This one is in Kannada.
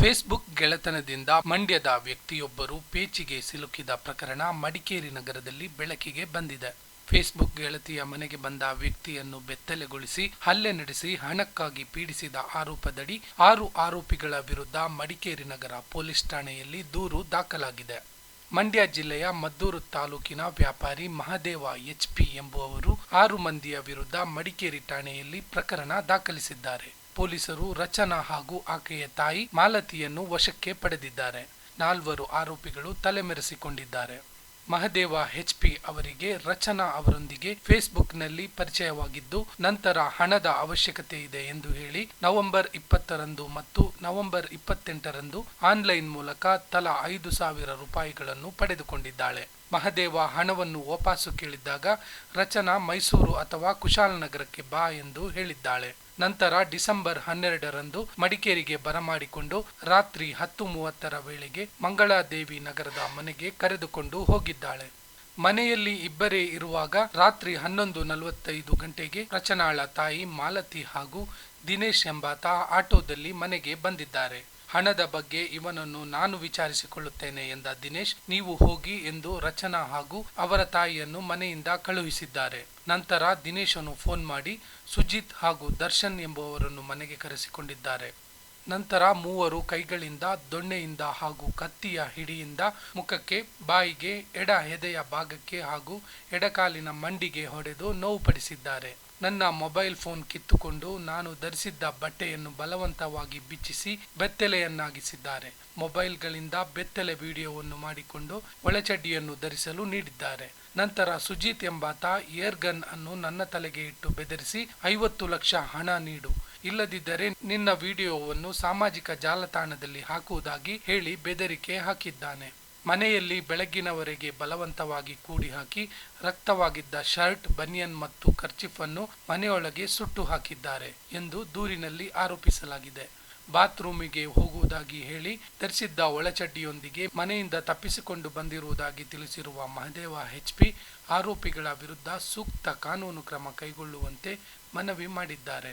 ಫೇಸ್ಬುಕ್ ಗೆಳೆತನದಿಂದ ಮಂಡ್ಯದ ವ್ಯಕ್ತಿಯೊಬ್ಬರು ಪೇಚಿಗೆ ಸಿಲುಕಿದ ಪ್ರಕರಣ ಮಡಿಕೇರಿ ನಗರದಲ್ಲಿ ಬೆಳಕಿಗೆ ಬಂದಿದೆ. ಫೇಸ್ಬುಕ್ ಗೆಳತಿಯ ಮನೆಗೆ ಬಂದ ವ್ಯಕ್ತಿಯನ್ನು ಬೆತ್ತಲೆಗೊಳಿಸಿ ಹಲ್ಲೆ ನಡೆಸಿ ಹಣಕ್ಕಾಗಿ ಪೀಡಿಸಿದ ಆರೋಪದಡಿ ಆರು ಆರೋಪಿಗಳ ವಿರುದ್ಧ ಮಡಿಕೇರಿ ನಗರ ಪೊಲೀಸ್ ಠಾಣೆಯಲ್ಲಿ ದೂರು ದಾಖಲಾಗಿದೆ. ಮಂಡ್ಯ ಜಿಲ್ಲೆಯ ಮದ್ದೂರು ತಾಲೂಕಿನ ವ್ಯಾಪಾರಿ ಮಹದೇವ ಎಚ್ಪಿ ಎಂಬುವವರು ಆರು ಮಂದಿಯ ವಿರುದ್ಧ ಮಡಿಕೇರಿ ಠಾಣೆಯಲ್ಲಿ ಪ್ರಕರಣ ದಾಖಲಿಸಿದ್ದಾರೆ. ಪೊಲೀಸರು ರಚನಾ ಹಾಗೂ ಆಕೆಯ ತಾಯಿ ಮಾಲತಿಯನ್ನು ವಶಕ್ಕೆ ಪಡೆದಿದ್ದಾರೆ. ನಾಲ್ವರು ಆರೋಪಿಗಳು ತಲೆಮರೆಸಿಕೊಂಡಿದ್ದಾರೆ. ಮಹದೇವ ಎಚ್ಪಿ ಅವರಿಗೆ ರಚನಾ ಅವರೊಂದಿಗೆ ಫೇಸ್ಬುಕ್ನಲ್ಲಿ ಪರಿಚಯವಾಗಿದ್ದು, ನಂತರ ಹಣದ ಅವಶ್ಯಕತೆ ಇದೆ ಎಂದು ಹೇಳಿ ನವೆಂಬರ್ ಇಪ್ಪತ್ತರಂದು ಮತ್ತು ನವೆಂಬರ್ ಇಪ್ಪತ್ತೆಂಟರಂದು ಆನ್ಲೈನ್ ಮೂಲಕ ತಲಾ ಐದು ಸಾವಿರ ರೂಪಾಯಿಗಳನ್ನು ಪಡೆದುಕೊಂಡಿದ್ದಾಳೆ. ಮಹದೇವ ಹಣವನ್ನು ವಾಪಾಸು ಕೇಳಿದ್ದಾಗ ರಚನಾ ಮೈಸೂರು ಅಥವಾ ಕುಶಾಲನಗರಕ್ಕೆ ಬಾ ಎಂದು ಹೇಳಿದ್ದಾಳೆ. ನಂತರ ಡಿಸೆಂಬರ್ ಹನ್ನೆರಡರಂದು ಮಡಿಕೇರಿಗೆ ಬರಮಾಡಿಕೊಂಡು ರಾತ್ರಿ ಹತ್ತು ಮೂವತ್ತರ ವೇಳೆಗೆ ಮಂಗಳಾದೇವಿ ನಗರದ ಮನೆಗೆ ಕರೆದುಕೊಂಡು ಹೋಗಿದ್ದಾಳೆ. ಮನೆಯಲ್ಲಿ ಇಬ್ಬರೇ ಇರುವಾಗ ರಾತ್ರಿ ಹನ್ನೊಂದು ನಲವತ್ತೈದು ಗಂಟೆಗೆ ರಚನಾಳ ತಾಯಿ ಮಾಲತಿ ಹಾಗೂ ದಿನೇಶ್ ಎಂಬಾತ ಆಟೋದಲ್ಲಿ ಮನೆಗೆ ಬಂದಿದ್ದಾರೆ. ಹಣದ ಬಗ್ಗೆ ಇವನನ್ನು ನಾನು ವಿಚಾರಿಸಿಕೊಳ್ಳುತ್ತೇನೆ ಎಂದ ದಿನೇಶ್, ನೀವು ಹೋಗಿ ಎಂದು ರಚನಾ ಹಾಗೂ ಅವರ ತಾಯಿಯನ್ನು ಮನೆಯಿಂದ ಕಳುಹಿಸಿದ್ದಾರೆ. ನಂತರ ದಿನೇಶನು ಫೋನ್ ಮಾಡಿ, ಸುಜಿತ್ ಹಾಗೂ ದರ್ಶನ್ ಎಂಬುವರನ್ನು ಮನೆಗೆ ಕರೆಸಿಕೊಂಡಿದ್ದಾರೆ. ನಂತರ ಮೂವರು ಕೈಗಳಿಂದ, ದೊಣ್ಣೆಯಿಂದ ಹಾಗೂ ಕತ್ತಿಯ ಹಿಡಿಯಿಂದ ಮುಖಕ್ಕೆ, ಬಾಯಿಗೆ, ಎಡ ಎದೆಯ ಭಾಗಕ್ಕೆ ಹಾಗೂ ಎಡಕಾಲಿನ ಮಂಡಿಗೆ ಹೊಡೆದು ನೋವುಪಡಿಸಿದ್ದಾರೆ. ನನ್ನ ಮೊಬೈಲ್ ಫೋನ್ ಕಿತ್ತುಕೊಂಡು ನಾನು ಧರಿಸಿದ್ದ ಬಟ್ಟೆಯನ್ನು ಬಲವಂತವಾಗಿ ಬಿಚ್ಚಿಸಿ ಬೆತ್ತಲೆಯನ್ನಾಗಿಸಿದ್ದಾರೆ. ಮೊಬೈಲ್ಗಳಿಂದ ಬೆತ್ತಲೆ ವಿಡಿಯೋವನ್ನು ಮಾಡಿಕೊಂಡು ಒಳಚಡ್ಡಿಯನ್ನು ಧರಿಸಲು ನೀಡಿದ್ದಾರೆ. ನಂತರ ಸುಜಿತ್ ಎಂಬಾತ ಏರ್ ಗನ್ ಅನ್ನು ನನ್ನ ತಲೆಗೆ ಇಟ್ಟು ಬೆದರಿಸಿ ಐವತ್ತು ಲಕ್ಷ ಹಣ ನೀಡು. ಇಲ್ಲದಿದ್ದರೆ ನಿನ್ನ ವಿಡಿಯೋವನ್ನು ಸಾಮಾಜಿಕ ಜಾಲತಾಣದಲ್ಲಿ ಹಾಕುವುದಾಗಿ ಹೇಳಿ ಬೆದರಿಕೆ ಹಾಕಿದ್ದಾನೆ. ಮನೆಯಲ್ಲಿ ಬೆಳಗ್ಗಿನವರೆಗೆ ಬಲವಂತವಾಗಿ ಕೂಡಿ ಹಾಕಿ ರಕ್ತವಾಗಿದ್ದ ಶರ್ಟ್, ಬನಿಯನ್ ಮತ್ತು ಕರ್ಚಿಫ್ ಅನ್ನು ಮನೆಯೊಳಗೆ ಸುಟ್ಟು ಹಾಕಿದ್ದಾರೆ ಎಂದು ದೂರಿನಲ್ಲಿ ಆರೋಪಿಸಲಾಗಿದೆ. ಬಾತ್ರೂಮಿಗೆ ಹೋಗುವುದಾಗಿ ಹೇಳಿ ಧರಿಸಿದ್ದ ಒಳಚಡ್ಡಿಯೊಂದಿಗೆ ಮನೆಯಿಂದ ತಪ್ಪಿಸಿಕೊಂಡು ಬಂದಿರುವುದಾಗಿ ತಿಳಿಸಿರುವ ಮಹದೇವ ಹೆಚ್ಪಿ ಆರೋಪಿಗಳ ವಿರುದ್ಧ ಸೂಕ್ತ ಕಾನೂನು ಕ್ರಮ ಕೈಗೊಳ್ಳುವಂತೆ ಮನವಿ ಮಾಡಿದ್ದಾರೆ.